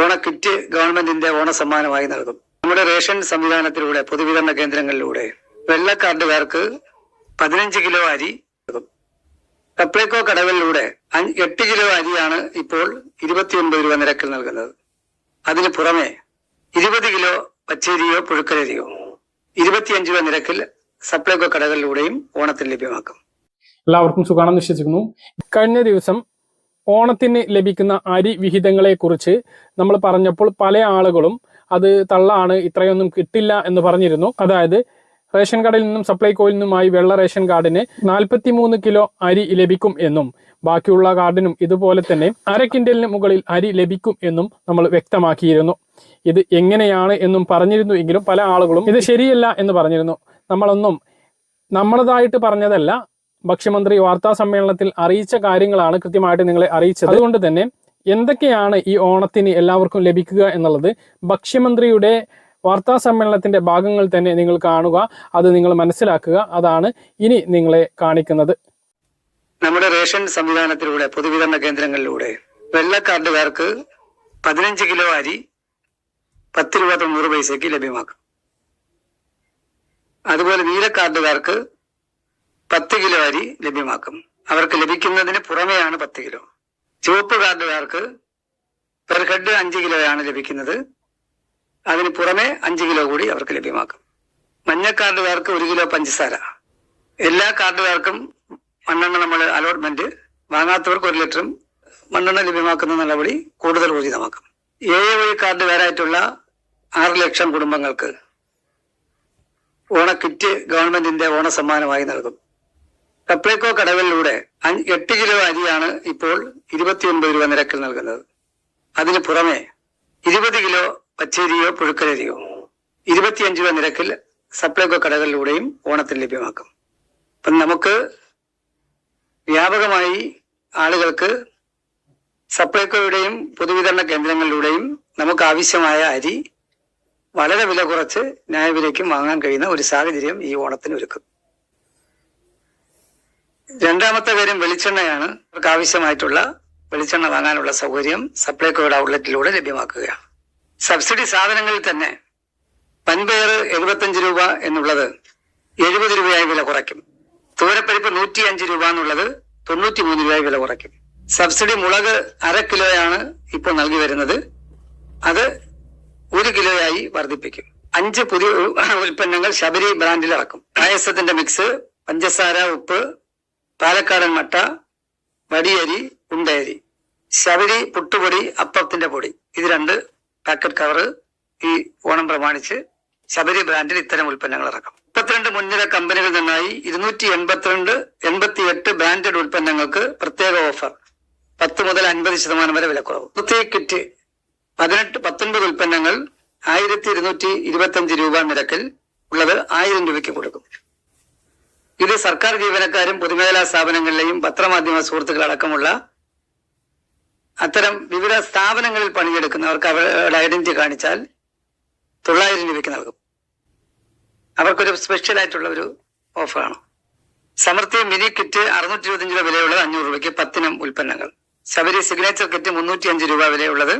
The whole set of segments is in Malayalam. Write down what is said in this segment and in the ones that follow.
ഓണക്കിറ്റ് ഗവൺമെന്റിന്റെ ഓണസമ്മാനമായി നൽകും. നമ്മുടെ റേഷൻ സംവിധാനത്തിലൂടെ പൊതുവിതരണ കേന്ദ്രങ്ങളിലൂടെ വെള്ള കാർഡുകാർക്ക് പതിനഞ്ച് കിലോ അരി സപ്ലൈകോ കടകളിലൂടെ എട്ട് കിലോ അരിയാണ് ഇപ്പോൾ ഇരുപത്തിയൊൻപത് രൂപ നിരക്കിൽ നൽകുന്നത്. അതിന് പുറമെ ഇരുപത് കിലോ പച്ചരിയോ പുഴുക്കലരിയോ ഇരുപത്തിയഞ്ച് രൂപ നിരക്കിൽ സപ്ലൈകോ കടകളിലൂടെയും ഓണത്തിൽ ലഭ്യമാക്കും. എല്ലാവർക്കും സുഖാണെന്ന് വിശ്വസിക്കുന്നു. കഴിഞ്ഞ ദിവസം ഓണത്തിന് ലഭിക്കുന്ന അരി വിഹിതങ്ങളെ കുറിച്ച് നമ്മൾ പറഞ്ഞപ്പോൾ പല ആളുകളും അത് തള്ളാണ് ഇത്രയൊന്നും കിട്ടില്ല എന്ന് പറഞ്ഞിരുന്നു. അതായത് റേഷൻ കാർഡിൽ നിന്നും സപ്ലൈകോയിൽ നിന്നുമായി വെള്ള റേഷൻ കാർഡിന് നാൽപ്പത്തി മൂന്ന് കിലോ അരി ലഭിക്കും എന്നും ബാക്കിയുള്ള കാർഡിനും ഇതുപോലെ തന്നെ അര കിൻഡലിന് മുകളിൽ അരി ലഭിക്കും എന്നും നമ്മൾ വ്യക്തമാക്കിയിരുന്നു. ഇത് എങ്ങനെയാണ് എന്നും പറഞ്ഞിരുന്നു എങ്കിലും പല ആളുകളും ഇത് ശരിയല്ല എന്ന് പറഞ്ഞിരുന്നു. നമ്മളൊന്നും നമ്മളതായിട്ട് പറഞ്ഞതല്ല ഭക്ഷ്യമന്ത്രി വാർത്താ സമ്മേളനത്തിൽ അറിയിച്ച കാര്യങ്ങളാണ് കൃത്യമായിട്ട് നിങ്ങളെ അറിയിച്ചത്. അതുകൊണ്ട് തന്നെ എന്തൊക്കെയാണ് ഈ ഓണത്തിന് എല്ലാവർക്കും ലഭിക്കുക എന്നുള്ളത് ഭക്ഷ്യമന്ത്രിയുടെ വാർത്താ സമ്മേളനത്തിന്റെ ഭാഗങ്ങൾ തന്നെ നിങ്ങൾ കാണുക അത് നിങ്ങൾ മനസ്സിലാക്കുക. അതാണ് ഇനി നിങ്ങളെ കാണിക്കുന്നത്. നമ്മുടെ റേഷൻ സംവിധാനത്തിലൂടെ പൊതുവിതരണ കേന്ദ്രങ്ങളിലൂടെ വെള്ളക്കാർഡുകാർക്ക് പതിനഞ്ച് കിലോ അരി പത്ത് രൂപ തൊണ്ണൂറ് പൈസയ്ക്ക് ലഭ്യമാക്കും. അതുപോലെ നീല കാർഡുകാർക്ക് പത്ത് കിലോ അരി ലഭ്യമാക്കും. അവർക്ക് ലഭിക്കുന്നതിന് പുറമെയാണ് പത്ത് കിലോ. ചുവപ്പ് കാർഡുകാർക്ക് പെർ ഹെഡ് അഞ്ച് കിലോയാണ് ലഭിക്കുന്നത്. അതിന് പുറമെ അഞ്ച് കിലോ കൂടി അവർക്ക് ലഭ്യമാക്കും. മഞ്ഞ കാർഡുകാർക്ക് ഒരു കിലോ പഞ്ചസാര. എല്ലാ കാർഡുകാർക്കും മണ്ണെണ്ണ നമ്മൾ അലോട്ട്മെന്റ് വാങ്ങാത്തവർക്ക് ഒരു ലിറ്ററും മണ്ണെണ്ണ ലഭ്യമാക്കുന്ന നടപടി കൂടുതൽ ഊർജിതമാക്കും. എ എ വൈ കാർഡുകാരായിട്ടുള്ള ആറ് ലക്ഷം കുടുംബങ്ങൾക്ക് ഓണക്കിറ്റ് ഗവൺമെന്റിന്റെ ഓണസമ്മാനമായി നൽകും. സപ്ലൈകോ കടവിലൂടെ എട്ട് കിലോ അരിയാണ് ഇപ്പോൾ ഇരുപത്തിയൊൻപത് രൂപ നിരക്കിൽ നൽകുന്നത്. അതിന് പുറമെ ഇരുപത് കിലോ പച്ചരിയോ പുഴുക്കലരിയോ ഇരുപത്തിയഞ്ച് രൂപ നിരക്കിൽ സപ്ലൈകോ കടകളിലൂടെയും ഓണത്തിന് ലഭ്യമാക്കും. അപ്പം നമുക്ക് വ്യാപകമായി ആളുകൾക്ക് സപ്ലൈകോയുടെയും പൊതുവിതരണ കേന്ദ്രങ്ങളിലൂടെയും നമുക്ക് ആവശ്യമായ അരി വളരെ വില കുറച്ച് ന്യായവിലയ്ക്കും വാങ്ങാൻ കഴിയുന്ന ഒരു സാഹചര്യം ഈ ഓണത്തിന് ഒരുക്കും. രണ്ടാമത്തെ കാര്യം വെളിച്ചെണ്ണയാണ്. അവർക്ക് ആവശ്യമായിട്ടുള്ള വെളിച്ചെണ്ണ വാങ്ങാനുള്ള സൗകര്യം സപ്ലൈകോയുടെ ഔട്ട്ലെറ്റിലൂടെ ലഭ്യമാക്കുകയാണ് സബ്സിഡി സാധനങ്ങളിൽ തന്നെ പൻപയർ എഴുപത്തഞ്ച് രൂപ എന്നുള്ളത് എഴുപത് രൂപയായി വില കുറയ്ക്കും. തൂരപ്പരിപ്പ് നൂറ്റി അഞ്ച് രൂപ എന്നുള്ളത് തൊണ്ണൂറ്റി മൂന്ന് രൂപയായി വില കുറയ്ക്കും. സബ്സിഡി മുളക് അര കിലോയാണ് ഇപ്പോൾ നൽകി വരുന്നത്. അത് ഒരു കിലോയായി വർദ്ധിപ്പിക്കും. അഞ്ച് പുതിയ ഉൽപ്പന്നങ്ങൾ ശബരി ബ്രാൻഡിൽ ഇറക്കും. പായസത്തിന്റെ മിക്സ് പഞ്ചസാര ഉപ്പ് പാലക്കാടൻ മട്ട വടിയരി ഉണ്ടയരി ശബരി പുട്ടുപൊടി അപ്പത്തിന്റെ പൊടി. ഇത് രണ്ട് പാക്കറ്റ് കവറ് ഈ ഓണം പ്രമാണിച്ച് ശബരി ബ്രാൻഡിൽ ഇത്തരം ഉൽപ്പന്നങ്ങൾ ഇറക്കും. മുപ്പത്തിരണ്ട് മുൻനിര കമ്പനികളിൽ നിന്നായി ഇരുന്നൂറ്റി എൺപത്തിരണ്ട് എൺപത്തി എട്ട് ബ്രാൻഡഡ് ഉൽപ്പന്നങ്ങൾക്ക് പ്രത്യേക ഓഫർ പത്ത് മുതൽ അൻപത് ശതമാനം വരെ വിലക്കുറവ്. പ്രത്യേക കിറ്റ് പതിനെട്ട് പത്തൊൻപത് ഉൽപ്പന്നങ്ങൾ ആയിരത്തി ഇരുന്നൂറ്റി ഇരുപത്തി അഞ്ച് രൂപ നിരക്കിൽ ഉള്ളത് ആയിരം രൂപയ്ക്ക് കൊടുക്കും. ഇത് സർക്കാർ ജീവനക്കാരും പൊതുമേഖലാ സ്ഥാപനങ്ങളിലെയും പത്രമാധ്യമ സുഹൃത്തുക്കൾ അടക്കമുള്ള അത്തരം വിവിധ സ്ഥാപനങ്ങളിൽ പണിയെടുക്കുന്നവർക്ക് അവരുടെ ഐഡന്റിറ്റി കാണിച്ചാൽ തൊള്ളായിരം രൂപയ്ക്ക് നൽകും. അവർക്കൊരു സ്പെഷ്യൽ ആയിട്ടുള്ള ഒരു ഓഫറാണ് സമൃദ്ധി മിനി കിറ്റ് അറുന്നൂറ്റി ഇരുപത്തിയഞ്ച് രൂപ വിലയുള്ളത് അഞ്ഞൂറ് രൂപയ്ക്ക് പത്തിനം ഉൽപ്പന്നങ്ങൾ. ശബരി സിഗ്നേച്ചർ കിറ്റ് മുന്നൂറ്റി അഞ്ച് രൂപ വിലയുള്ളത്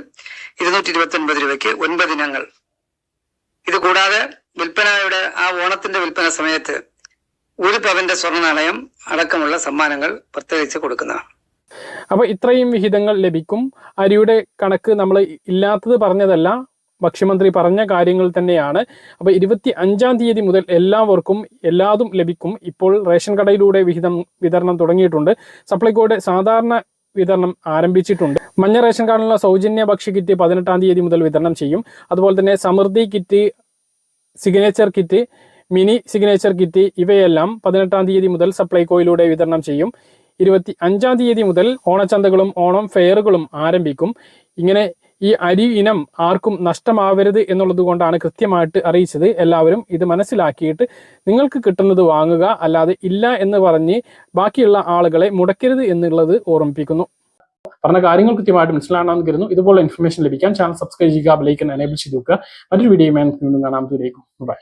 ഇരുന്നൂറ്റി ഇരുപത്തി ഒൻപത് രൂപയ്ക്ക് ഒൻപതിനങ്ങൾ. ഇത് കൂടാതെ വിൽപ്പനയുടെ ആ ഓണത്തിന്റെ വിൽപ്പന സമയത്ത് ഒരു പവന്റെ സ്വർണ നാണയം അടക്കമുള്ള സമ്മാനങ്ങൾ പ്രത്യേകിച്ച് കൊടുക്കുന്നതാണ്. അപ്പൊ ഇത്രയും വിഹിതങ്ങൾ ലഭിക്കും. അരിയുടെ കണക്ക് നമ്മൾ ഇല്ലാത്തത് പറഞ്ഞതല്ല. ഭക്ഷ്യമന്ത്രി പറഞ്ഞ കാര്യങ്ങൾ തന്നെയാണ്. അപ്പൊ ഇരുപത്തി അഞ്ചാം തീയതി മുതൽ എല്ലാവർക്കും എല്ലാതും ലഭിക്കും. ഇപ്പോൾ റേഷൻ കടയിലൂടെ വിഹിതം വിതരണം തുടങ്ങിയിട്ടുണ്ട്. സപ്ലൈകോയുടെ സാധാരണ വിതരണം ആരംഭിച്ചിട്ടുണ്ട്. മഞ്ഞ റേഷൻ കാർഡിലുള്ള സൗജന്യ ഭക്ഷ്യ കിറ്റ് പതിനെട്ടാം തീയതി മുതൽ വിതരണം ചെയ്യും. അതുപോലെ തന്നെ Samriddhi kit signature kit mini signature kit ഇവയെല്ലാം പതിനെട്ടാം തീയതി മുതൽ സപ്ലൈകോയിലൂടെ വിതരണം ചെയ്യും. ഇരുപത്തി അഞ്ചാം തീയതി മുതൽ ഓണച്ചന്തകളും ഓണം ഫെയറുകളും ആരംഭിക്കും. ഇങ്ങനെ ഈ അരി ഇനം ആർക്കും നഷ്ടമാവരുത് എന്നുള്ളത് കൊണ്ടാണ് കൃത്യമായിട്ട് അറിയിച്ചത്. എല്ലാവരും ഇത് മനസ്സിലാക്കിയിട്ട് നിങ്ങൾക്ക് കിട്ടുന്നത് വാങ്ങുക അല്ലാതെ ഇല്ല എന്ന് പറഞ്ഞ് ബാക്കിയുള്ള ആളുകളെ മുടക്കരുത് എന്നുള്ളത് ഓർമ്മിപ്പിക്കുന്നു. പറഞ്ഞ കാര്യങ്ങൾ കൃത്യമായിട്ട് മനസ്സിലാണെന്ന് കരുതുന്നു. ഇതുപോലെ ഇൻഫർമേഷൻ ലഭിക്കാൻ ചാനൽ സബ്സ്ക്രൈബ് ചെയ്യുക ബെലൈക്കൻ എനേബിൾ ചെയ്ത് വെക്കുക. മറ്റൊരു വീണ്ടും കാണാം. ദൂരേക്കും ബൈ